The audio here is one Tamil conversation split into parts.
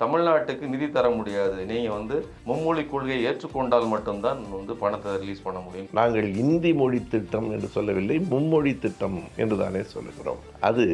தமிழ்நாட்டுக்கு நிதி தர முடியாது. நீங்க வந்து மும்மொழி கொள்கையை ஏற்றுக்கொண்டால் மட்டும்தான் வந்து பணத்தை ரிலீஸ் பண்ண முடியும். நாங்கள் இந்தி மொழி திட்டம் என்று சொல்லவில்லை மும்மொழி திட்டம் என்று தானே சொல்லுகிறோம். அது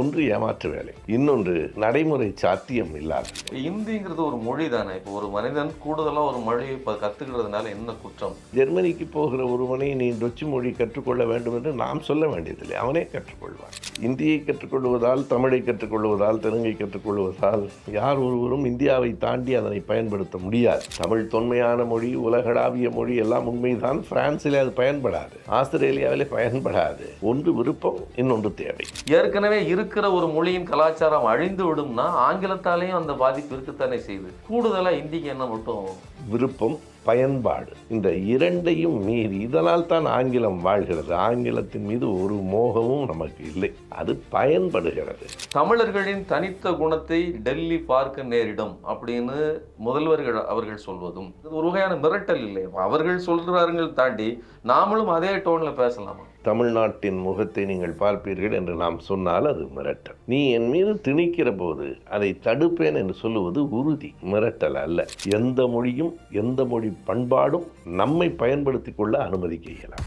ஒன்று ஏமாற்று வேலை இன்னொன்று நடைமுறை சாத்தியம் இல்லாது இந்திங்கிறது ஒரு மொழி தானே. இப்போ ஒரு மனிதன் கூடுதலா ஒரு மொழியை இப்போ கத்துக்கிறதுனால என்ன குற்றம்? ஜெர்மனிக்கு போகிற ஒருவனை நீ டொச்சு மொழி கற்றுக்கொள்ள வேண்டும் என்று நாம் சொல்ல வேண்டியதில்லை. அவனே கற்றுக்கொள்வான். இந்தியை கற்றுக்கொள்வதால் தமிழை கற்றுக்கொள்வதால் தெலுங்கை கற்றுக்கொள்வதால் யார் ஒருவரும் இந்தியாவை தாண்டி அதனை பயன்படுத்த முடியாது. தமிழ் தொன்மையான மொழி உலகளாவிய மொழி எல்லாம் உண்மைதான். பிரான்சிலே அது பயன்படாது. ஆஸ்திரேலியாவிலே பயன்படாது. ஒன்று விருப்பம் இன்னொன்று தேவை. ஏற்கனவே இருக்கிற ஒரு மொழியின் கலாச்சாரம் அழிந்து விடும்னா ஆங்கிலத்தாலேயும் அந்த பாதிப்பு இருக்குத்தானே செய்யுது. கூடுதலா இந்திக்கு என்ன மட்டும்? விருப்பம் பயன்பாடு. இந்த இரண்டையும் மீறி இதனால் தான் ஆங்கிலம் வாழ்கிறது. ஆங்கிலத்தின் மீது ஒரு மோகமும் நமக்கு இல்லை. அது பயன்படுகிறது. தமிழர்களின் தனித்த குணத்தை டெல்லி பார்க்க நேரிடும் அப்படின்னு முதல்வர்கள் அவர்கள் சொல்வதும் இது ஒரு வகையான மிரட்டல் இல்லை அவர்கள் சொல்கிறார்கள் தாண்டி நாமளும் அதே டோன்ல பேசலாமா? தமிழ்நாட்டின் முகத்தை நீங்கள் பார்ப்பீர்கள் என்று நாம் சொன்னால் அது மிரட்டல். நீ என் மீது திணிக்கிற போது அதை தடுப்பேன் என்று சொல்லுவது உறுதி மிரட்டல் அல்ல. எந்த மொழியும் எந்த மொழி பண்பாடும் நம்மை பயன்படுத்திக் கொள்ள அனுமதிக்க இயலாது.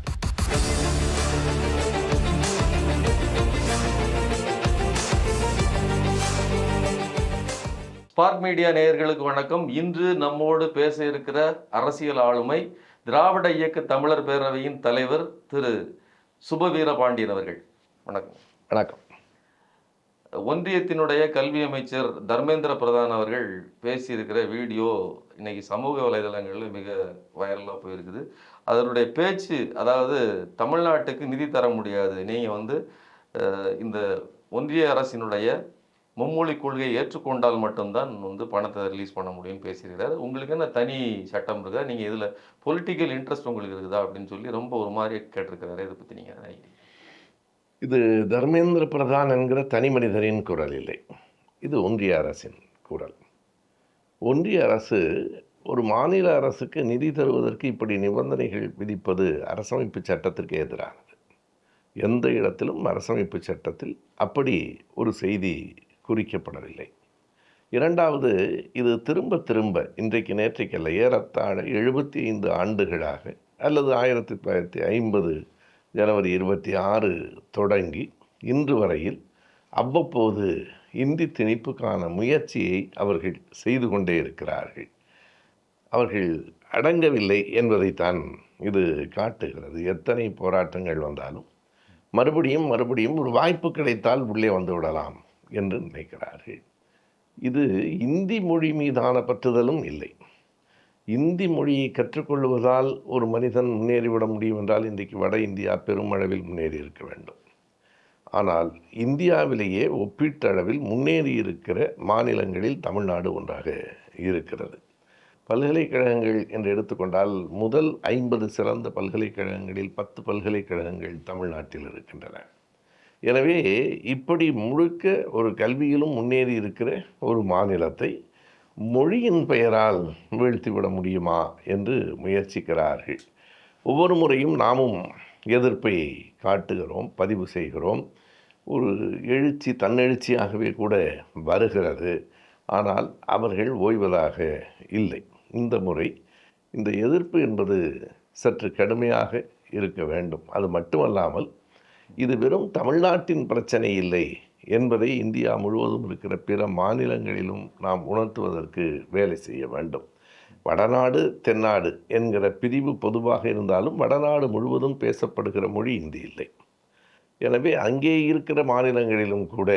ஸ்பார்க் மீடியா நேயர்களுக்கு வணக்கம். இன்று நம்மோடு பேச இருக்கிற அரசியல் ஆளுமை திராவிட இயக்க தமிழர் பேரவையின் தலைவர் திரு. சுபவீர பாண்டியன் அவர்கள். வணக்கம். வணக்கம். ஒன்றியத்தினுடைய கல்வி அமைச்சர் தர்மேந்திர பிரதான் அவர்கள் பேசியிருக்கிற வீடியோ இன்னைக்கு சமூக வலைதளங்களில் மிக வைரலாக போயிருக்குது. அதனுடைய பேச்சு அதாவது தமிழ்நாட்டுக்கு நிதி தர முடியாது. நீங்கள் வந்து இந்த ஒன்றிய அரசினுடைய மும்மொழி கொள்கையை ஏற்றுக்கொண்டால் மட்டும்தான் வந்து பணத்தை ரிலீஸ் பண்ண முடியும்னு பேசியிருக்கிறார் உங்களுக்கு என்ன தனி சட்டம் இருக்கா? நீங்கள் இதில் பொலிட்டிக்கல் இன்ட்ரெஸ்ட் உங்களுக்கு இருக்குதா அப்படின்னு சொல்லி ரொம்ப ஒரு மாதிரி கேட்டிருக்கிறாரு. இதை பற்றி நீங்கள் நினைக்கிறீங்க? இது தர்மேந்திர பிரதான் என்கிற தனி மனிதரின் குரல் இல்லை. இது ஒன்றிய அரசின் குரல். ஒன்றிய அரசு ஒரு மாநில அரசுக்கு நிதி தருவதற்கு இப்படி நிபந்தனைகள் விதிப்பது அரசமைப்பு சட்டத்திற்கு எதிரானது. எந்த இடத்திலும் அரசமைப்பு சட்டத்தில் அப்படி ஒரு செய்தி குறிக்கப்படவில்லை. இரண்டாவது இது திரும்ப திரும்ப இன்றைக்கு நேற்றைக்கல்ல ஏறத்தாழ எழுபத்தி ஐந்து ஆண்டுகளாக அல்லது ஆயிரத்தி தொள்ளாயிரத்தி ஐம்பது ஜனவரி இருபத்தி ஆறு தொடங்கி இன்று வரையில் அவ்வப்போது இந்தி திணிப்புக்கான முயற்சியை அவர்கள் செய்து கொண்டே இருக்கிறார்கள். அவர்கள் அடங்கவில்லை என்பதைத்தான் இது காட்டுகிறது. எத்தனை போராட்டங்கள் வந்தாலும் மறுபடியும் மறுபடியும் ஒரு வாய்ப்பு கிடைத்தால் உள்ளே வந்து விடலாம். என்று நினைக்கிறார்கள். இது இந்தி மொழி மீதான பற்றுதலும் இல்லை. இந்தி மொழியை கற்றுக்கொள்வதால் ஒரு மனிதன் முன்னேறிவிட முடியும் என்றால் இன்றைக்கு வட இந்தியா பெருமளவில் முன்னேறி இருக்க வேண்டும். ஆனால் இந்தியாவிலேயே ஒப்பீட்டளவில் முன்னேறி இருக்கிற மாநிலங்களில் தமிழ்நாடு ஒன்றாக இருக்கிறது. பல்கலைக்கழகங்கள் என்று எடுத்துக்கொண்டால் முதல் ஐம்பது சிறந்த பல்கலைக்கழகங்களில் பத்து பல்கலைக்கழகங்கள் தமிழ்நாட்டில் இருக்கின்றன. எனவே இப்படி முழுக்க ஒரு கல்வியிலும் முன்னேறி இருக்கிற ஒரு மாநிலத்தை மொழியின் பெயரால் வீழ்த்திவிட முடியுமா என்று முயற்சிக்கிறார்கள். ஒவ்வொரு முறையும் நாமும் எதிர்ப்பை காட்டுகிறோம் பதிவு செய்கிறோம். ஒரு எழுச்சி தன்னெழுச்சியாகவே கூட வருகிறது. ஆனால் அவர்கள் ஓய்வதாக இல்லை. இந்த முறை இந்த எதிர்ப்பு என்பது சற்று கடுமையாக இருக்க வேண்டும். அது மட்டுமல்லாமல் இது வெறும் தமிழ்நாட்டின் பிரச்சனை இல்லை என்பதை இந்தியா முழுவதும் இருக்கிற பிற மாநிலங்களிலும் நாம் உணர்த்துவதற்கு வேலை செய்ய வேண்டும். வடநாடு தென்னாடு என்கிற பிரிவு பொதுவாக இருந்தாலும் வடநாடு முழுவதும் பேசப்படுகிற மொழி இந்தி இல்லை. எனவே அங்கே இருக்கிற மாநிலங்களிலும் கூட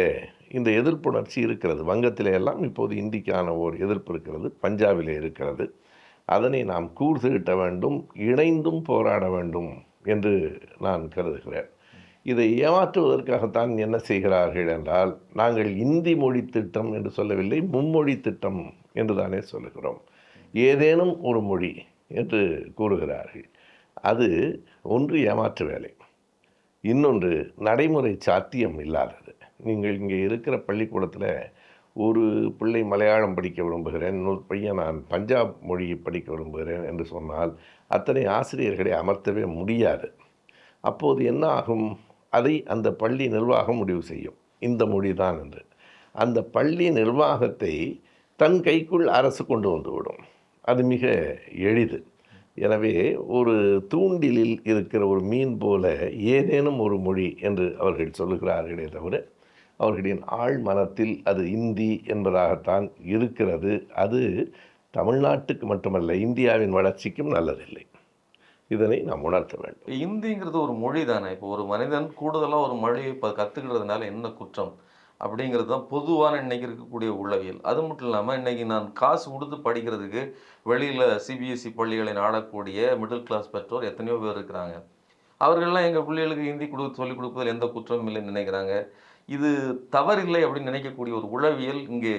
இந்த எதிர்ப்புணர்ச்சி இருக்கிறது. வங்கத்திலே எல்லாம் இப்போது இந்திக்கான ஓர் எதிர்ப்பு இருக்கிறது. பஞ்சாபிலே இருக்கிறது. அதனை நாம் கூர்ந்துகிட்ட வேண்டும் இணைந்தும் போராட வேண்டும் என்று நான் கருதுகிறேன். இதை ஏமாற்றுவதற்காகத்தான் என்ன செய்கிறார்கள் என்றால் நாங்கள் இந்தி மொழி திட்டம் என்று சொல்லவில்லை மும்மொழி திட்டம் என்று தானே சொல்லுகிறோம். ஏதேனும் ஒரு மொழி என்று கூறுகிறார்கள். அது ஒன்று ஏமாற்று வேலை. இன்னொன்று நடைமுறை சாத்தியம் இல்லாதது. நீங்கள் இங்கே இருக்கிற பள்ளிக்கூடத்தில் ஒரு பிள்ளை மலையாளம் படிக்க விரும்புகிறேன் இன்னொரு பையன் நான் பஞ்சாப் மொழியை படிக்க விரும்புகிறேன் என்று சொன்னால் அத்தனை ஆசிரியர்களை அமர்த்தவே முடியாது. அப்போது என்ன ஆகும்? அதை அந்த பள்ளி நிர்வாகம் முடிவு செய்யும். இந்த மொழி தான் என்று. அந்த பள்ளி நிர்வாகத்தை தன் கைக்குள் அரசு கொண்டு வந்துவிடும் அது மிக எளிது. எனவே ஒரு தூண்டிலில் இருக்கிற ஒரு மீன் போல ஏதேனும் ஒரு மொழி என்று அவர்கள் சொல்லுகிறார்களே தவிர அவர்களின் ஆழ் மனத்தில் அது இந்தி என்பதாகத்தான் இருக்கிறது. அது தமிழ்நாட்டுக்கு மட்டுமல்ல இந்தியாவின் வளர்ச்சிக்கும் நல்லதில்லை. இதனை நாம் உணர்த்த வேண்டும். இந்திங்கிறது ஒரு மொழி தானே. இப்போ ஒரு மனிதன் கூடுதலாக ஒரு மொழியை இப்போ கற்றுக்கிறதுனால என்ன குற்றம்? அப்படிங்கிறது தான் பொதுவான இன்னைக்கு இருக்கக்கூடிய உளவியல். அது மட்டும் இல்லாமல் இன்னைக்கு நான் காசு கொடுத்து படிக்கிறதுக்கு வெளியில் சிபிஎஸ்சி பள்ளிகளை நாடக்கூடிய மிடில் கிளாஸ் பெற்றோர் எத்தனையோ பேர் இருக்கிறாங்க. அவர்கள்லாம் எங்கள் பிள்ளைகளுக்கு ஹிந்தி கொடு சொல்லிக் கொடுப்பதில் எந்த குற்றமும் இல்லைன்னு நினைக்கிறாங்க. இது தவறில்லை அப்படின்னு நினைக்கக்கூடிய ஒரு உளவியல் இங்கே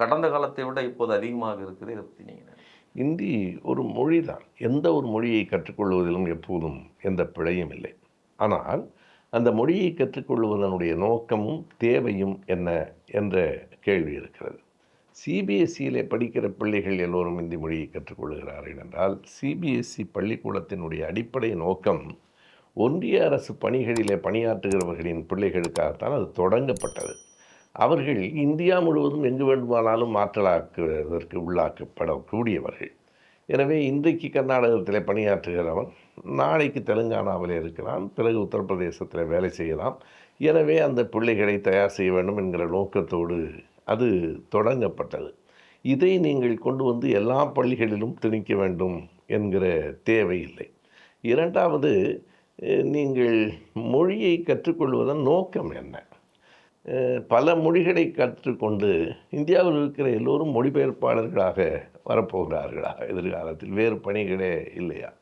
கடந்த காலத்தை விட இப்போது அதிகமாக இருக்குது இதை பற்றி நீங்கள் இந்தி ஒரு மொழி தான் எந்த ஒரு மொழியை கற்றுக்கொள்வதிலும் எப்போதும் எந்த பிழையும் இல்லை. ஆனால் அந்த மொழியை கற்றுக்கொள்வதனுடைய நோக்கமும் தேவையும் என்ன என்ற கேள்வி இருக்கிறது. சிபிஎஸ்சியிலே படிக்கிற பிள்ளைகள் எல்லோரும் இந்தி மொழியை கற்றுக்கொள்கிறார்கள் என்றால் சிபிஎஸ்சி பள்ளிக்கூடத்தினுடைய அடிப்படை நோக்கம் ஒன்றிய அரசு பணிகளிலே பணியாற்றுகிறவர்களின் பிள்ளைகளுக்காகத்தான் அது தொடங்கப்பட்டது. அவர்கள் இந்தியா முழுவதும் எங்கு வேண்டுமானாலும் மாற்றலாக்குவதற்கு உள்ளாக்கப்படக்கூடியவர்கள். எனவே இன்றைக்கு கர்நாடகத்தில் பணியாற்றுகிறவன் நாளைக்கு தெலுங்கானாவில் இருக்கிறான் பிறகு உத்தரப்பிரதேசத்தில் வேலை செய்யலாம். எனவே அந்த பிள்ளைகளை தயார் செய்ய வேண்டும் என்கிற நோக்கத்தோடு அது தொடங்கப்பட்டது. இதை நீங்கள் கொண்டு வந்து எல்லா பள்ளிகளிலும் திணிக்க வேண்டும் என்கிற தேவை இல்லை. இரண்டாவது நீங்கள் மொழியை கற்றுக்கொள்வதன் நோக்கம் என்ன? பல மொழிகளை கற்றுக்கொண்டு இந்தியாவில் இருக்கிற எல்லோரும் மொழிபெயர்ப்பாளர்களாக வரப்போகிறார்களா? எதிர்காலத்தில் வேறு பணிகளே இல்லையா?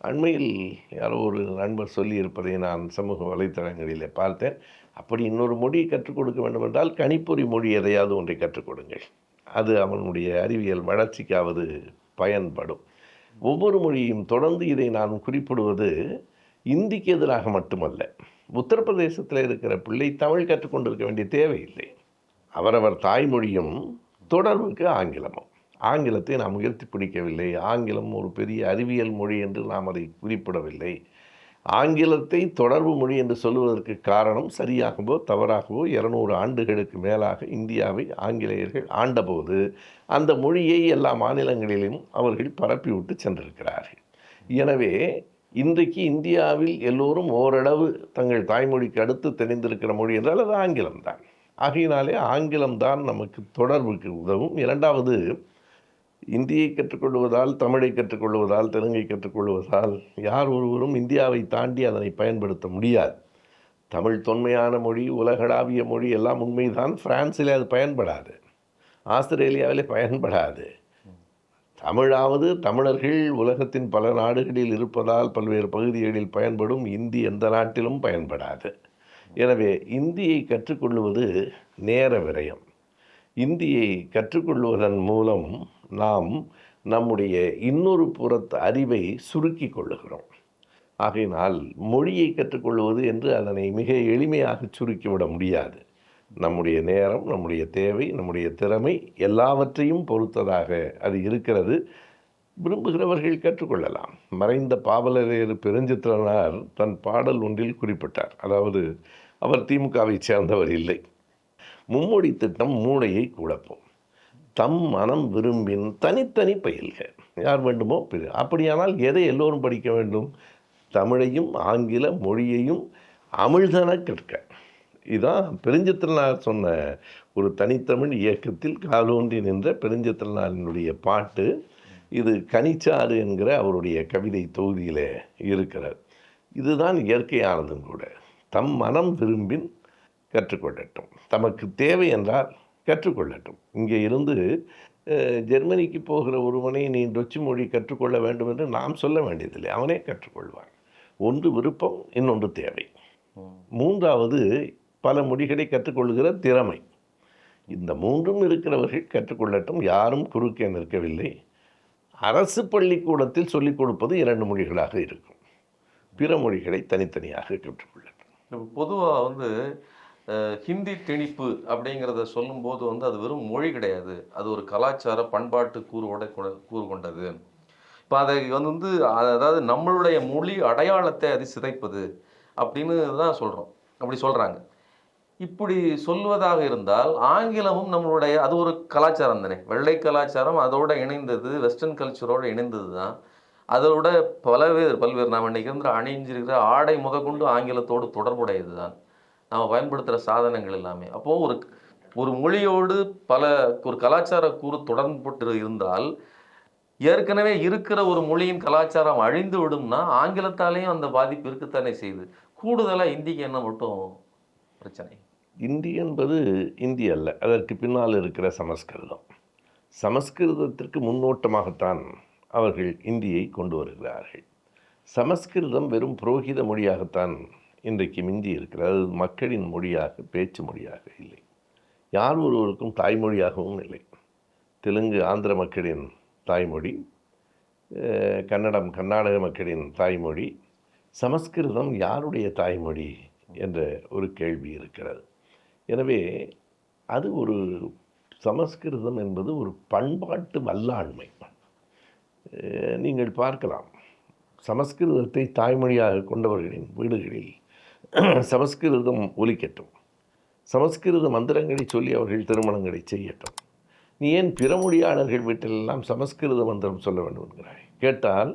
அண்மையில் யாரோ ஒரு நண்பர் சொல்லியிருப்பதை நான் சமூக வலைத்தளங்களில் பார்த்தேன். அப்படி இன்னொரு மொழியை கற்றுக் கொடுக்க வேண்டும் என்றால் கணிப்பொறி மொழி எதையாவது ஒன்றை கற்றுக் கொடுங்கள். அது அவனுடைய அறிவியல் வளர்ச்சிக்காவது பயன்படும். ஒவ்வொரு மொழியும் தொடர்ந்து இதை நான் குறிப்பிடுவது இந்திக்கு எதிராக மட்டுமல்ல. உத்தரப்பிரதேசத்தில் இருக்கிற பிள்ளை தமிழ் கற்றுக்கொண்டிருக்க வேண்டிய தேவையில்லை. அவரவர் தாய்மொழியும் தொடர்புக்கு ஆங்கிலமும். ஆங்கிலத்தை நாம் உயர்த்தி பிடிக்கவில்லை. ஆங்கிலம் ஒரு பெரிய அறிவியல் மொழி என்று நாம் அதை குறிப்பிடவில்லை. ஆங்கிலத்தை தொடர்பு மொழி என்று சொல்லுவதற்கு காரணம் சரியாகவோ தவறாகவோ இருநூறு ஆண்டுகளுக்கு மேலாக இந்தியாவை ஆங்கிலேயர்கள் ஆண்டபோது அந்த மொழியை எல்லா மாநிலங்களிலும் அவர்கள் பரப்பிவிட்டு சென்றிருக்கிறார்கள். எனவே இன்றைக்கு இந்தியாவில் எல்லோரும் ஓரளவு தங்கள் தாய்மொழிக்கு அடுத்து தெரிந்திருக்கிற மொழி என்றால் அது ஆங்கிலம்தான் ஆகையினாலே ஆங்கிலம்தான் நமக்கு தொடர்புக்கு உதவும். இரண்டாவது இந்தியை கற்றுக்கொள்வதால் தமிழை கற்றுக்கொள்வதால் தெலுங்கை கற்றுக்கொள்வதால் யார் ஒருவரும் இந்தியாவை தாண்டி அதனை பயன்படுத்த முடியாது. தமிழ் தொன்மையான மொழி உலகளாவிய மொழி எல்லாம் உண்மைதான். பிரான்சிலே அது பயன்படாது. ஆஸ்திரேலியாவிலே பயன்படாது. தமிழாவது தமிழர்கள் உலகத்தின் பல நாடுகளில் இருப்பதால் பல்வேறு பகுதிகளில் பயன்படும் இந்தி எந்த நாட்டிலும் பயன்படாது. எனவே இந்தியை கற்றுக்கொள்வது நேர விரயம். இந்தியை கற்றுக்கொள்வதன் மூலம் நாம் நம்முடைய இன்னொரு புறத்து அறிவை சுருக்கி கொள்ளுகிறோம். ஆகையினால் மொழியை கற்றுக்கொள்வது என்று அதனை மிக எளிமையாக சுருக்கிவிட முடியாது. நம்முடைய நேரம் நம்முடைய தேவை நம்முடைய திறமை எல்லாவற்றையும் பொறுத்ததாக அது இருக்கிறது. விரும்புகிறவர்கள் கற்றுக்கொள்ளலாம் மறைந்த பாவலரேறு பெருஞ்சித்திரனார் தன் பாடல் ஒன்றில் குறிப்பிட்டார். அதாவது அவர் திமுகவை சேர்ந்தவர் இல்லை. மும்மொழி திட்டம் மூளையை குழப்பும். தம் மனம் விரும்பின் தனித்தனி பயில்க யார் வேண்டுமோ அப்படியானால் எதை எல்லோரும் படிக்க வேண்டும்? தமிழையும் ஆங்கில மொழியையும் அமிழ்தன கற்க இதுதான் பெருஞ்சித்திரனார் சொன்ன ஒரு தனித்தமிழ் இயக்கத்தில் காலோன்றி நின்ற பெருஞ்சித்திரனாரினுடைய பாட்டு. இது கனிச்சாறு என்கிற அவருடைய கவிதை தொகுதியிலே இருக்கிறது இதுதான் இயற்கையானதும் கூட. தம் மனம் விரும்பின் கற்றுக்கொள்ளட்டும். தமக்கு தேவை என்றால் கற்றுக்கொள்ளட்டும். இங்கே இருந்து ஜெர்மனிக்கு போகிற ஒருவனை நீ டொச்சு மொழி கற்றுக்கொள்ள வேண்டும் என்று நாம் சொல்ல வேண்டியதில்லை. அவனே கற்றுக்கொள்வான். ஒன்று விருப்பம் இன்னொன்று தேவை. மூன்றாவது பல மொழிகளை கற்றுக்கொள்கிற திறமை. இந்த மூன்றும் இருக்கிறவர்கள் கற்றுக்கொள்ளட்டும் யாரும் குறுக்கே நிற்கவில்லை. அரசு பள்ளிக்கூடத்தில் சொல்லிக் கொடுப்பது இரண்டு மொழிகளாக இருக்கும். பிற மொழிகளை தனித்தனியாக கற்றுக்கொள்ளட்டும். இப்போ பொதுவாக வந்து ஹிந்தி திணிப்பு அப்படிங்கிறத சொல்லும்போது வந்து அது வெறும் மொழி கிடையாது. அது ஒரு கலாச்சார பண்பாட்டு கூறுவோட கூறு கொண்டது. இப்போ அதை வந்து அ- அதாவது நம்மளுடைய மொழி அடையாளத்தை அது சிதைப்பது அப்படின்னு தான் சொல்கிறோம் அப்படி சொல்கிறாங்க இப்படி சொல்வதாக இருந்தால் ஆங்கிலமும் நம்மளுடைய அது ஒரு கலாச்சாரம் தானே. வெள்ளை கலாச்சாரம் அதோட இணைந்தது வெஸ்டர்ன் கல்ச்சரோடு இணைந்தது தான். அதோட பலவேறு பல்வேறு நாம் இன்றைக்கி அணிஞ்சிருக்கிற ஆடை முதற்கொண்டு ஆங்கிலத்தோடு தொடர்புடையது தான். நாம் பயன்படுத்துகிற சாதனங்கள் எல்லாமே. அப்போது ஒரு ஒரு மொழியோடு பல ஒரு கலாச்சார கூறு தொடர்புட்டு இருந்தால் ஏற்கனவே இருக்கிற ஒரு மொழியின் கலாச்சாரம் அழிந்து விடும்னா ஆங்கிலத்தாலேயும் அந்த பாதிப்பு இருக்கத்தானே செய்யுது. கூடுதலாக இந்திக்கு என்ன மட்டும் பிரச்சனை? இந்தி என்பது இந்தி அல்ல. அதற்கு பின்னால் இருக்கிற சமஸ்கிருதம். சமஸ்கிருதத்திற்கு முன்னோட்டமாகத்தான் அவர்கள் இந்தியை கொண்டு வருகிறார்கள். சமஸ்கிருதம் வெறும் புரோகித மொழியாகத்தான் இன்றைக்கு மிந்தி இருக்கிறது. அது மக்களின் மொழியாக பேச்சு மொழியாக இல்லை. யார் ஒருவருக்கும் தாய்மொழியாகவும் இல்லை. தெலுங்கு ஆந்திர மக்களின் தாய்மொழி கன்னடம் கர்நாடக மக்களின் தாய்மொழி. சமஸ்கிருதம் யாருடைய தாய்மொழி? என்ற ஒரு கேள்வி இருக்கிறது. எனவே அது ஒரு சமஸ்கிருதம் என்பது ஒரு பண்பாட்டு வல்லாண்மை. நீங்கள் பார்க்கலாம். சமஸ்கிருதத்தை தாய்மொழியாக கொண்டவர்களின் வீடுகளில் சமஸ்கிருதம் ஒலிக்கட்டும். சமஸ்கிருத மந்திரங்களை சொல்லி அவர்கள் திருமணங்களை செய்யட்டும். நீ ஏன் பிற மொழியாளர்கள் வீட்டிலெல்லாம் சமஸ்கிருத மந்திரம் சொல்ல வேண்டும் என்கிறாய்? கேட்டால்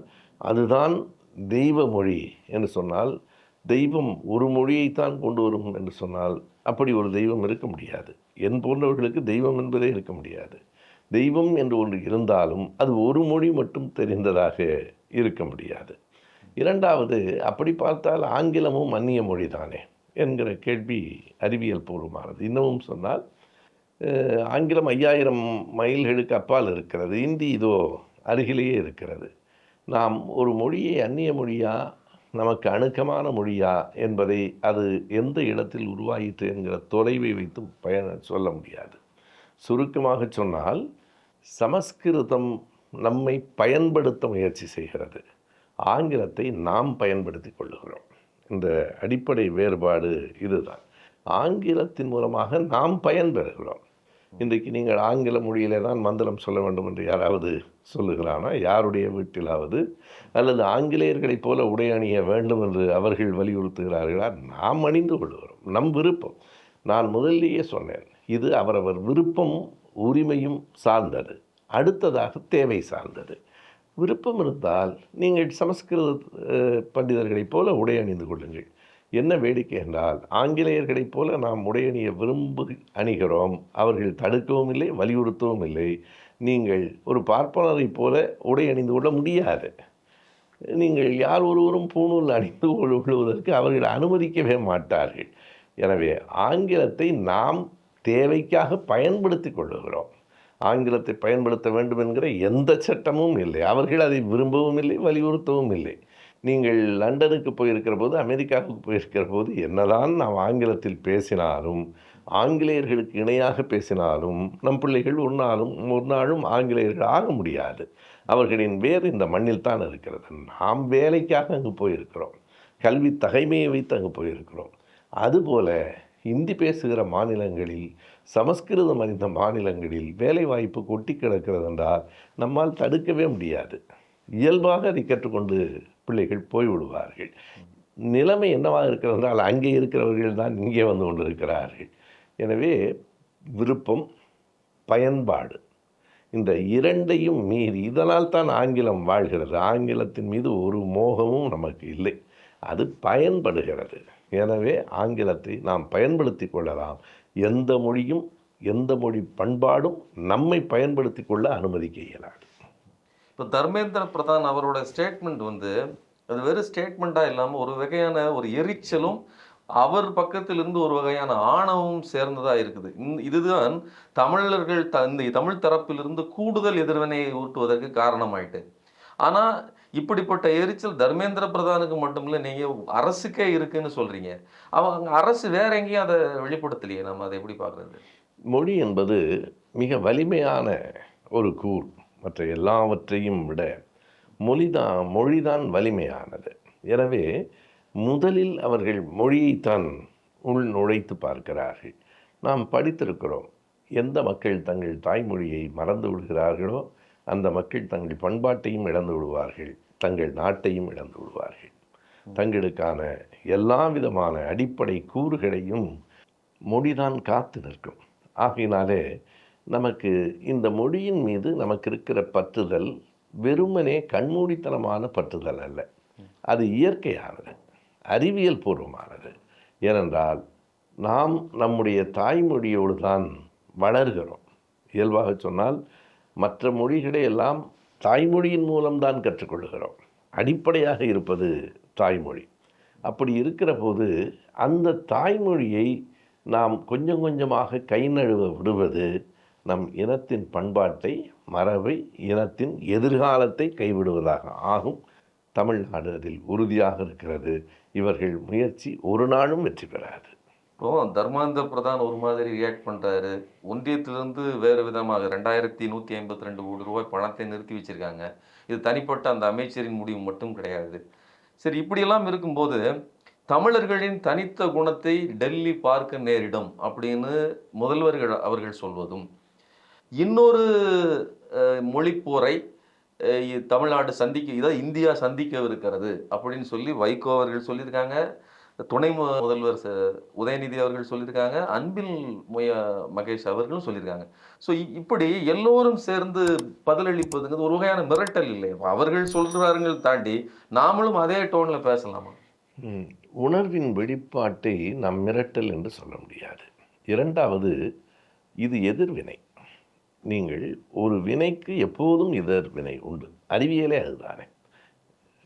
அதுதான் தெய்வ மொழி என்று சொன்னால் தெய்வம் ஒரு மொழியைத்தான் கொண்டு வரும் என்று சொன்னால் அப்படி ஒரு தெய்வம் இருக்க முடியாது. என் போன்றவர்களுக்கு தெய்வம் என்பதே இருக்க முடியாது. தெய்வம் என்று ஒன்று இருந்தாலும் அது ஒரு மொழி மட்டும் தெரிந்ததாக இருக்க முடியாது. இரண்டாவது அப்படி பார்த்தால் ஆங்கிலமும் அந்நிய மொழி தானே என்கிற கேள்வி அறிவியல் பூர்வமானது. இன்னமும் சொன்னால் ஆங்கிலம் ஐயாயிரம் மைல்களுக்கு அப்பால் இருக்கிறது. இந்தி இதோ அருகிலேயே இருக்கிறது. நாம் ஒரு மொழியை அந்நிய மொழியாக நமக்கு அணுக்கமான மொழியா என்பதை அது எந்த இடத்தில் உருவாயிற்று என்கிற தொலைவை வைத்து பயன சொல்ல முடியாது. சுருக்கமாக சொன்னால் சமஸ்கிருதம் நம்மை பயன்படுத்த முயற்சி செய்கிறது. ஆங்கிலத்தை நாம் பயன்படுத்தி கொள்ளுகிறோம். இந்த அடிப்படை வேறுபாடு இதுதான். ஆங்கிலத்தின் மூலமாக நாம் பயன்பெறுகிறோம் இன்றைக்கு நீங்கள் ஆங்கில மொழியிலே தான் மந்திரம் சொல்ல வேண்டும் என்று யாராவது சொல்லுகிறானா? யாருடைய வீட்டிலாவது? அல்லது ஆங்கிலேயர்களைப் போல உடை அணிய வேண்டும் என்று அவர்கள் வலியுறுத்துகிறார்களா? நாம் அணிந்து கொள்கிறோம். நம் விருப்பம். நான் முதலிலேயே சொன்னேன் இது அவரவர் விருப்பம் உரிமையும் சார்ந்தது. அடுத்ததாக தேவை சார்ந்தது. விருப்பம் இருந்தால் நீங்கள் சமஸ்கிருத பண்டிதர்களைப் போல உடை அணிந்து கொள்ளுங்கள். என்ன வேடிக்கை என்றால் ஆங்கிலேயர்களைப் போல நாம் உடையணிய விரும்பு அணிகிறோம். அவர்கள் தடுக்கவும் இல்லை வலியுறுத்தவும் இல்லை. நீங்கள் ஒரு பார்ப்பனரைப் போல உடை அணிந்து கொள்ள முடியாது. நீங்கள் யார் ஒருவரும் பூணூல் அணிந்து கொள்வதற்கு அவர்கள் அனுமதிக்கவே மாட்டார்கள். எனவே ஆங்கிலத்தை நாம் தேவைக்காக பயன்படுத்தி கொள்ளுகிறோம். ஆங்கிலத்தை பயன்படுத்த வேண்டும் என்கிற எந்த சட்டமும் இல்லை. அவர்கள் அதை விரும்பவும் இல்லை வலியுறுத்தவும் இல்லை. நீங்கள் லண்டனுக்கு போயிருக்கிற போது அமெரிக்காவுக்கு போயிருக்கிற போது என்னதான் நாம் ஆங்கிலத்தில் பேசினாலும் ஆங்கிலேயர்களுக்கு இணையாக பேசினாலும் நம் பிள்ளைகள் ஒரு நாளும் ஒரு நாளும் ஆங்கிலேயர்கள் ஆக முடியாது. அவர்களின் வேர் இந்த மண்ணில் தான் இருக்கிறது. நாம் வேலைக்காக அங்கு போயிருக்கிறோம். கல்வி தகைமையை வைத்து அங்கு போயிருக்கிறோம். அதுபோல இந்தி பேசுகிற மாநிலங்களில் சமஸ்கிருதம் அறிந்த மாநிலங்களில் வேலைவாய்ப்பு கொட்டி கிடக்கிறது என்றால் நம்மால் தடுக்கவே முடியாது. இயல்பாக அதை கற்றுக்கொண்டு பிள்ளைகள் போய்விடுவார்கள். நிலைமை என்னவாக இருக்கிறதால் அங்கே இருக்கிறவர்கள் தான் இங்கே வந்து கொண்டிருக்கிறார்கள். எனவே விருப்பம் பயன்பாடு. இந்த இரண்டையும் மீறி இதனால் தான் ஆங்கிலம் வாழ்கிறது. ஆங்கிலத்தின் மீது ஒரு மோகமும் நமக்கு இல்லை. அது பயன்படுகிறது. எனவே ஆங்கிலத்தை நாம் பயன்படுத்தி கொள்ளலாம். எந்த மொழியும் எந்த மொழி பண்பாடும் நம்மை பயன்படுத்தி கொள்ள அனுமதிக்க இயலாது. இப்போ தர்மேந்திர பிரதான் அவரோட ஸ்டேட்மெண்ட் வந்து அது வெறும் ஸ்டேட்மெண்ட்டாக இல்லாமல் ஒரு வகையான ஒரு எரிச்சலும் அவர் பக்கத்திலிருந்து ஒரு வகையான ஆணவம் சேர்ந்ததாக இருக்குது. இதுதான் தமிழர்கள் த இந்த தமிழ் தரப்பிலிருந்து கூடுதல் எதிர்வினையை ஊட்டுவதற்கு காரணமாயிட்டு. ஆனால் இப்படிப்பட்ட எரிச்சல் தர்மேந்திர பிரதானுக்கு மட்டும் இல்லை நீங்கள் அரசுக்கே இருக்குன்னு சொல்கிறீங்க அவங்க அரசு வேற எங்கேயும் அதை வெளிப்படுத்தலையே நம்ம அதை எப்படி பார்க்குறது? மொழி என்பது மிக வலிமையான ஒரு கூழ் மற்ற எல்லாவற்றையும் விட மொழிதான் மொழிதான் வலிமையானது. எனவே முதலில் அவர்கள் மொழியைத்தான் உள் நுழைத்து பார்க்கிறார்கள். நாம் படித்திருக்கிறோம் எந்த மக்கள் தங்கள் தாய்மொழியை மறந்து விடுகிறார்களோ அந்த மக்கள் தங்கள் பண்பாட்டையும் இழந்து விடுவார்கள் தங்கள் நாட்டையும் இழந்து விடுவார்கள். தங்களுக்கான எல்லா விதமான அடிப்படை கூறுகளையும் மொழிதான் காத்து நிற்கும். ஆகையினாலே நமக்கு இந்த மொழியின் மீது நமக்கு இருக்கிற பற்றுதல் வெறுமனே கண்மூடித்தனமான பற்றுதல் அல்ல. அது இயற்கையானது அறிவியல் பூர்வமானது. ஏனென்றால் நாம் நம்முடைய தாய்மொழியோடு தான் வளர்கிறோம். இயல்பாக சொன்னால் மற்ற மொழிகளை எல்லாம் தாய்மொழியின் மூலம்தான் கற்றுக்கொள்கிறோம். அடிப்படையாக இருப்பது தாய்மொழி. அப்படி இருக்கிற போது அந்த தாய்மொழியை நாம் கொஞ்சம் கொஞ்சமாக கை நழுவ விடுவது நம் இனத்தின் பண்பாட்டை மரபை இனத்தின் எதிர்காலத்தை கைவிடுவதாக ஆகும். தமிழ்நாடு அதில் உறுதியாக இருக்கிறது. இவர்கள் முயற்சி ஒரு நாளும் வெற்றி பெறாது. இப்போ தர்மாந்த பிரதான் ஒரு மாதிரி ரியாக்ட் பண்ணுறாரு ஒன்றியத்திலிருந்து வேறு விதமாக ரெண்டாயிரத்தி நூற்றி ஐம்பத்தி ரெண்டு கோடி ரூபாய் பணத்தை நிறுத்தி வச்சிருக்காங்க. இது தனிப்பட்ட அந்த அமைச்சரின் முடிவு மட்டும் கிடையாது. சரி இப்படியெல்லாம் இருக்கும்போது தமிழர்களின் தனித்த குணத்தை டெல்லி பார்க்க நேரிடும் அப்படின்னு முதல்வர்கள் அவர்கள் சொல்வதும் இன்னொரு மொழிப்போரை தமிழ்நாடு சந்திக்க இதை இந்தியா சந்திக்கவிருக்கிறது அப்படின்னு சொல்லி வைகோ அவர்கள் சொல்லியிருக்காங்க. துணை மு- முதல்வர் ச- உதயநிதி அவர்கள் சொல்லியிருக்காங்க. அன்பில் முய மகேஷ் அவர்களும் சொல்லியிருக்காங்க. ஸோ இப்படி எல்லோரும் சேர்ந்து பதிலளிப்பதுங்கிறது ஒரு வகையான மிரட்டல் இல்லை. அவர்கள் சொல்கிறாருங்கள் தாண்டி நாமளும் அதே டோனில் பேசலாமா? உணர்வின் வெளிப்பாட்டை நாம் மிரட்டல் என்று சொல்ல முடியாது. இரண்டாவது இது எதிர்வினை. நீங்கள் ஒரு வினைக்கு எப்போதும் எதிர்வினை உண்டு. அறிவியலே அதுதானே.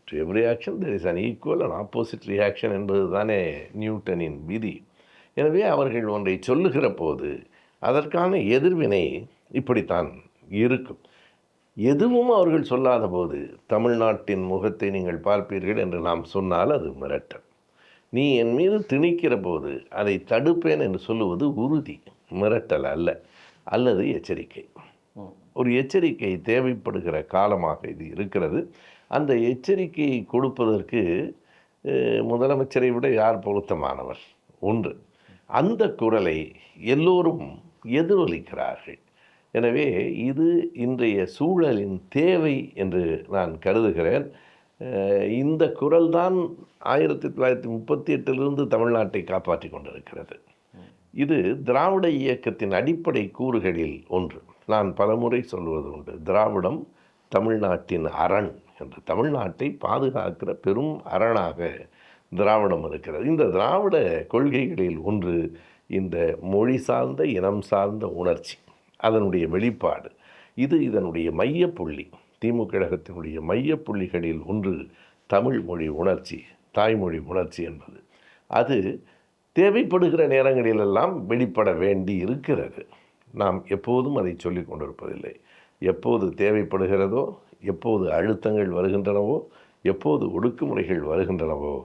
To every action there is an equal and opposite reaction என்பது தானே நியூட்டனின் விதி. எனவே அவர்கள் ஒன்றை சொல்லுகிற போது அதற்கான எதிர்வினை இப்படித்தான் இருக்கும். எதுவும் அவர்கள் சொல்லாத போது தமிழ்நாட்டின் முகத்தை நீங்கள் பார்ப்பீர்கள் என்று நாம் சொன்னால் அது மிரட்டல். நீ என் மீது திணிக்கிற போது அதை தடுப்பேன் என்று சொல்லுவது உறுதி மிரட்டல் அல்ல. அல்லது எச்சரிக்கை. ஒரு எச்சரிக்கை தேவைப்படுகிற காலமாக இது இருக்கிறது. அந்த எச்சரிக்கையை கொடுப்பதற்கு முதலமைச்சரை விட யார் பொருத்தமானவர்? ஒன்று அந்த குரலை எல்லோரும் எதிரொலிக்கிறார்கள். எனவே இது இன்றைய சூழலின் தேவை என்று நான் கருதுகிறேன். இந்த குரல்தான் ஆயிரத்தி தொள்ளாயிரத்தி முப்பத்தி எட்டிலிருந்து தமிழ்நாட்டை காப்பாற்றி கொண்டிருக்கிறது. இது திராவிட இயக்கத்தின் அடிப்படை கூறுகளில் ஒன்று. நான் பலமுறை சொல்வது உண்டு. திராவிடம் தமிழ்நாட்டின் அரண் என்று. தமிழ்நாட்டை பாதுகாக்கிற பெரும் அரணாக திராவிடம் இருக்கிறது. இந்த திராவிட கொள்கைகளில் ஒன்று இந்த மொழி சார்ந்த இனம் சார்ந்த உணர்ச்சி அதனுடைய வெளிப்பாடு. இது இதனுடைய மையப்புள்ளி. திமுக கழகத்தினுடைய மையப்புள்ளிகளில் ஒன்று தமிழ் மொழி உணர்ச்சி தாய்மொழி உணர்ச்சி என்பது. அது தேவைப்படுகிற நேரங்களிலெல்லாம் வெளிப்பட வேண்டி இருக்கிறது நாம் எப்போதும் அதை சொல்லிக் கொண்டிருப்பதில்லை. எப்போது தேவைப்படுகிறதோ எப்போது அழுத்தங்கள் வருகின்றனவோ எப்போது ஒடுக்குமுறைகள் வருகின்றனவோ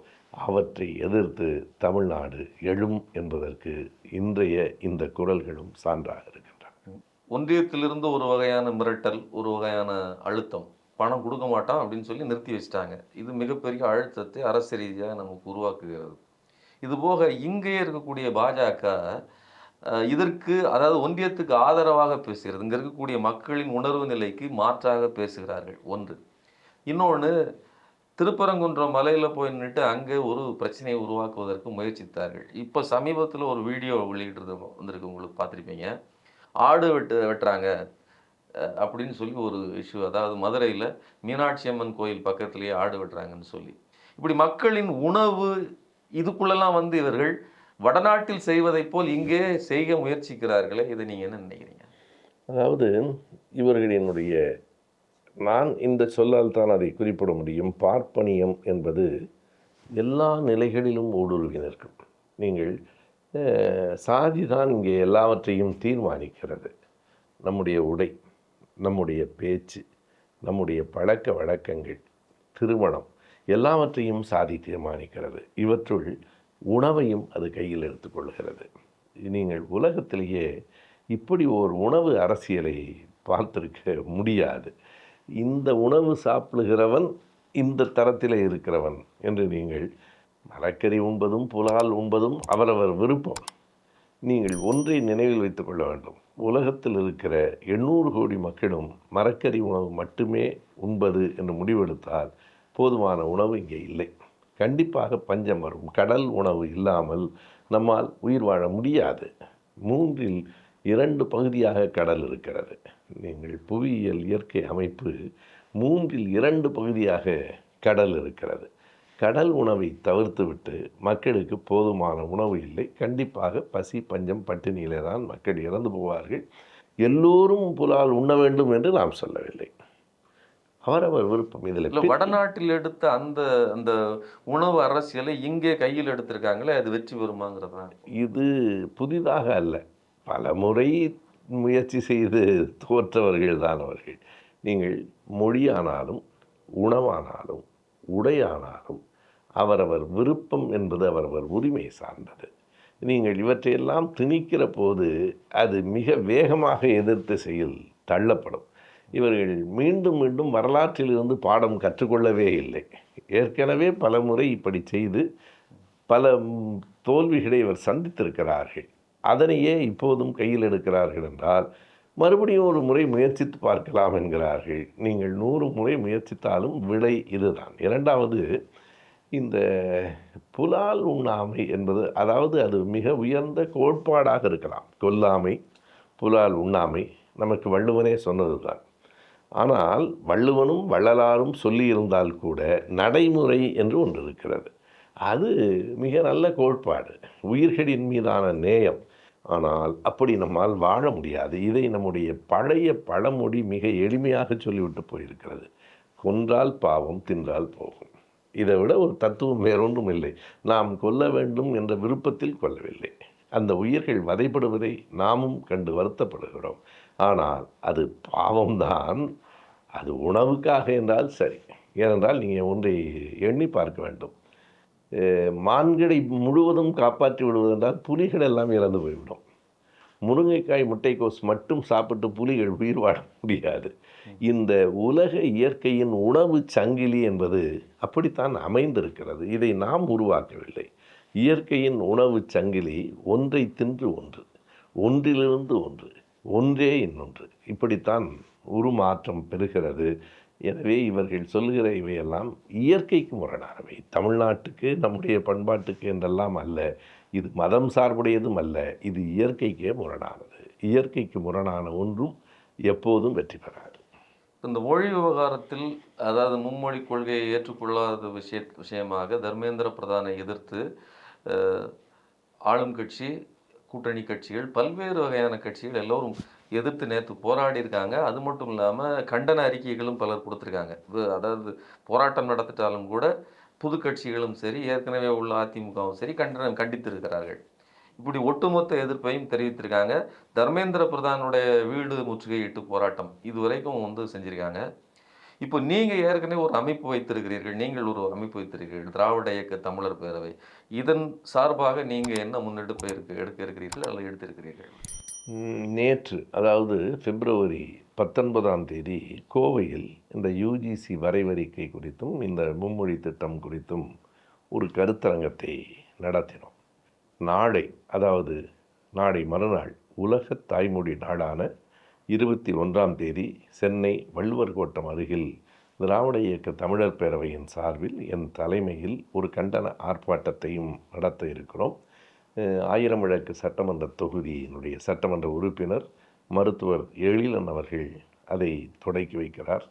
அவற்றை எதிர்த்து தமிழ்நாடு எழும் என்பதற்கு இன்றைய இந்த குரல்களும் சான்றாக இருக்கின்றன. ஒன்றியத்திலிருந்து ஒரு வகையான மிரட்டல் ஒரு வகையான அழுத்தம் பணம் கொடுக்க மாட்டான் அப்படின்னு சொல்லி நிறுத்தி வச்சிட்டாங்க. இது மிகப்பெரிய அழுத்தத்தை அரசு ரீதியாக நமக்கு உருவாக்குகிறது. இது போக இங்கே இருக்கக்கூடிய பாஜக இதற்கு அதாவது ஒன்றியத்துக்கு ஆதரவாக பேசுகிறது. இங்கே இருக்கக்கூடிய மக்களின் உணர்வு நிலைக்கு மாற்றாக பேசுகிறார்கள். ஒன்று. இன்னொன்று திருப்பரங்குன்றம் மலையில் போய் நின்றுட்டு அங்கே ஒரு பிரச்சனையை உருவாக்குவதற்கு முயற்சித்தார்கள். இப்போ சமீபத்தில் ஒரு வீடியோ வெளியிட்டு வந்திருக்கு. உங்களுக்கு பார்த்துருப்பீங்க. ஆடு வெட்டு வெட்டுறாங்க அப்படின்னு சொல்லி ஒரு இஷ்யூ அதாவது மதுரையில் மீனாட்சி அம்மன் கோயில் பக்கத்துலேயே ஆடு வெட்டுறாங்கன்னு சொல்லி. இப்படி மக்களின் உணவு இதுக்குள்ளெல்லாம் வந்து இவர்கள் வடநாட்டில் செய்வதைப் போல் இங்கே செய்ய முயற்சிக்கிறார்களே இதை நீங்கள் என்ன நினைக்கிறீங்க? அதாவது இவர்களினுடைய நான் இந்த சொல்லால் தான் அதை குறிப்பிட முடியும். பார்ப்பனியம் என்பது எல்லா நிலைகளிலும் ஊடுருவி நிற்கும் நீங்கள் சாதி தான் இங்கே எல்லாவற்றையும் தீர்மானிக்கிறது. நம்முடைய உடை நம்முடைய பேச்சு நம்முடைய பழக்க வழக்கங்கள் திருமணம் எல்லாவற்றையும் சாதி தீர்மானிக்கிறது இவற்றுள் உணவையும் அது கையில் எடுத்துக்கொள்கிறது நீங்கள் உலகத்திலேயே இப்படி ஒரு உணவு அரசியலை பார்த்திருக்க முடியாது. இந்த உணவு சாப்பிடுகிறவன் இந்த தரத்தில் இருக்கிறவன் என்று நீங்கள் மரக்கறி உண்பதும் புலால் உண்பதும் அவரவர் விருப்பம். நீங்கள் ஒன்றை நினைவில் வைத்துக் கொள்ள வேண்டும். உலகத்தில் இருக்கிற எண்ணூறு கோடி மக்களும் மரக்கறி உணவு மட்டுமே உண்பது என்று முடிவெடுத்தால் போதுமான உணவு இங்கே இல்லை. கண்டிப்பாக பஞ்சம் வரும். கடல் உணவு இல்லாமல் நம்மால் உயிர் வாழ முடியாது. மூன்றில் இரண்டு பகுதியாக கடல் இருக்கிறது. நீங்கள் புவியியல் இயற்கை அமைப்பு மூன்றில் இரண்டு பகுதியாக கடல் இருக்கிறது. கடல் உணவை தவிர்த்துவிட்டு மக்களுக்கு போதுமான உணவு இல்லை. கண்டிப்பாக பசி பஞ்சம் பட்டினியிலே தான் மக்கள் இறந்து போவார்கள். எல்லோரும் புலால் உண்ண வேண்டும் என்று நாம் சொல்லவில்லை. அவரவர் விருப்பம். இதில் வடநாட்டில் எடுத்த அந்த அந்த உணவு அரசியலை இங்கே கையில் எடுத்திருக்காங்களே அது வெற்றி பெறுமாங்கிறது? தான் இது புதிதாக அல்ல. பல முறை முயற்சி செய்து தோற்றவர்கள் தான் அவர்கள். நீங்கள் மொழியானாலும் உணவானாலும் உடையானாலும் அவரவர் விருப்பம் என்பது அவரவர் உரிமை சார்ந்தது. நீங்கள் இவற்றையெல்லாம் திணிக்கிற போது அது மிக வேகமாக எதிர்த்து செயல் தள்ளப்படும். இவர்கள் மீண்டும் மீண்டும் வரலாற்றிலிருந்து பாடம் கற்றுக்கொள்ளவே இல்லை. ஏற்கனவே பல முறை இப்படி செய்து பல தோல்விகளை இவர் சந்தித்திருக்கிறார்கள். அதனையே இப்போதும் கையில் எடுக்கிறார்கள் என்றால் மறுபடியும் ஒரு முறை முயற்சித்து பார்க்கலாம் என்கிறார்கள். நீங்கள் நூறு முறை முயற்சித்தாலும் விலை இதுதான். இரண்டாவது இந்த புலால் உண்ணாமை என்பது அதாவது அது மிக உயர்ந்த கோட்பாடாக இருக்கலாம். கொல்லாமை புலால் உண்ணாமை நமக்கு வள்ளுவனே சொன்னதுதான். ஆனால் வள்ளுவனும் வள்ளலாரும் சொல்லியிருந்தால் கூட நடைமுறை என்று ஒன்று இருக்கிறது அது மிக நல்ல கோட்பாடு. உயிர்களின் மீதான நேயம். ஆனால் அப்படி நம்மால் வாழ முடியாது. இதை நம்முடைய பழைய பழமொழி மிக எளிமையாக சொல்லிவிட்டு போயிருக்கிறது. கொன்றால் பாவம் தின்றால் போகும். இதை விட ஒரு தத்துவம் வேறொன்றும் இல்லை. நாம் கொல்ல வேண்டும் என்ற விருப்பத்தில் கொல்லவில்லை அந்த உயிர்கள் வதைப்படுவதை நாமும் கண்டு வருத்தப்படுகிறோம். ஆனால் அது பாவம்தான். அது உணவுக்காக என்றால் சரி. ஏனென்றால் நீங்கள் ஒன்றை எண்ணி பார்க்க வேண்டும். மான்களை முழுவதும் காப்பாற்றி விடுவதென்றால் புலிகள் எல்லாம் இறந்து போய்விடும். முருங்கைக்காய் முட்டைக்கோஸ் மட்டும் சாப்பிட்டு புலிகள் உயிர் வாழ முடியாது. இந்த உலக இயற்கையின் உணவு சங்கிலி என்பது அப்படித்தான் அமைந்திருக்கிறது. இதை நாம் உருவாக்கவில்லை. இயற்கையின் உணவு சங்கிலி ஒன்றை தின்று ஒன்று ஒன்றிலிருந்து ஒன்று ஒன்றே இன்னொன்று. இப்படித்தான் உருமாற்றம் பெறுகிறது. எனவே இவர்கள் சொல்லுகிற இவையெல்லாம் இயற்கைக்கு முரணானவை. தமிழ்நாட்டுக்கு நம்முடைய பண்பாட்டுக்கு என்றெல்லாம் அல்ல. இது மதம் சார்புடையதும் அல்ல. இது இயற்கைக்கே முரணானது. இயற்கைக்கு முரணான ஒன்றும் எப்போதும் வெற்றி பெறாது. இந்த மொழி விவகாரத்தில் அதாவது மும்மொழி கொள்கையை ஏற்றுக்கொள்ளாத விஷய விஷயமாக தர்மேந்திர பிரதானை எதிர்த்து ஆளும் கட்சி கூட்டணி கட்சிகள் பல்வேறு வகையான கட்சிகள் எல்லோரும் எதிர்த்து நேற்று போராடி இருக்காங்க அது மட்டும் இல்லாமல் கண்டன அறிக்கைகளும் பலர் கொடுத்துருக்காங்க. இது அதாவது போராட்டம் நடத்திட்டாலும் கூட புது கட்சிகளும் சரி ஏற்கனவே உள்ள அதிமுகவும் சரி கண்டனம் கண்டித்திருக்கிறார்கள். இப்படி ஒட்டுமொத்த எதிர்ப்பையும் தெரிவித்திருக்காங்க. தர்மேந்திர பிரதானுடைய வீடு முற்றுகையிட்டு போராட்டம் இதுவரைக்கும் வந்து செஞ்சுருக்காங்க. இப்போ நீங்கள் ஏற்கனவே ஒரு அமைப்பு வைத்திருக்கிறீர்கள். நீங்கள் ஒரு அமைப்பு வைத்திருக்கிறீர்கள். திராவிட இயக்க தமிழர் பேரவை. இதன் சார்பாக நீங்கள் என்ன முன்னெடுப்பு இருக்க எடுக்க இருக்கிறீர்கள் அல்லது எடுத்திருக்கிறீர்கள்? நேற்று அதாவது பிப்ரவரி பத்தொன்பதாம் தேதி கோவையில் இந்த யூஜிசி வரைவறிக்கை குறித்தும் இந்த மும்மொழி திட்டம் குறித்தும் ஒரு கருத்தரங்கத்தை நடத்தினோம். நாளை அதாவது நாளை மறுநாள் உலக தாய்மொழி நாளான இருபத்தி ஒன்றாம் தேதி சென்னை வள்ளுவர் கோட்டம் அருகில் திராவிட இயக்க தமிழர் பேரவையின் சார்பில் என் தலைமையில் ஒரு கண்டன ஆர்ப்பாட்டத்தையும் நடத்த இருக்கிறோம். ஆயிரம் விளக்கு சட்டமன்ற தொகுதியினுடைய சட்டமன்ற உறுப்பினர் மருத்துவர் எழிலன் அவர்கள் அதை தொடக்கி வைக்கிறார்.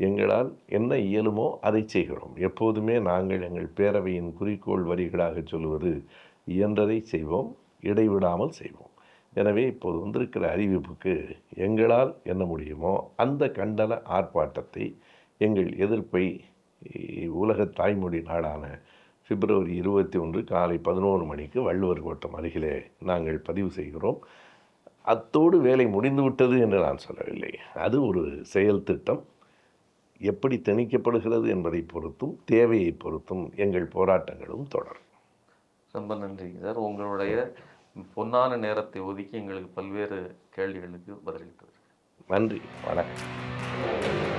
எங்களால் என்ன இயலுமோ அதை செய்கிறோம். எப்போதுமே நாங்கள் எங்கள் பேரவையின் குறிக்கோள் வரிகளாக சொல்வது இயன்றதை செய்வோம் இடைவிடாமல் செய்வோம். எனவே இப்போது வந்திருக்கிற அறிவிப்புக்கு எங்களால் என்ன முடியுமோ அந்த கண்டன ஆர்ப்பாட்டத்தை எங்கள் எதிர்ப்பை உலக தாய்மொழி நாடான பிப்ரவரி இருபத்தி ஒன்று காலை பதினோரு மணிக்கு வள்ளுவர் கோட்டம் அருகிலே நாங்கள் பதிவு செய்கிறோம். அத்தோடு வேலை முடிந்துவிட்டது என்று நான் சொல்லவில்லை. அது ஒரு செயல் திட்டம். எப்படி திணிக்கப்படுகிறது என்பதை பொறுத்தும் தேவையை பொறுத்தும் எங்கள் போராட்டங்களும் தொடரும். ரொம்ப நன்றிங்க சார். உங்களுடைய பொன்னான நேரத்தை ஒதுக்கி எங்களுக்கு பல்வேறு கேள்விகளுக்கு பதிலளித்தது நன்றி. வணக்கம்.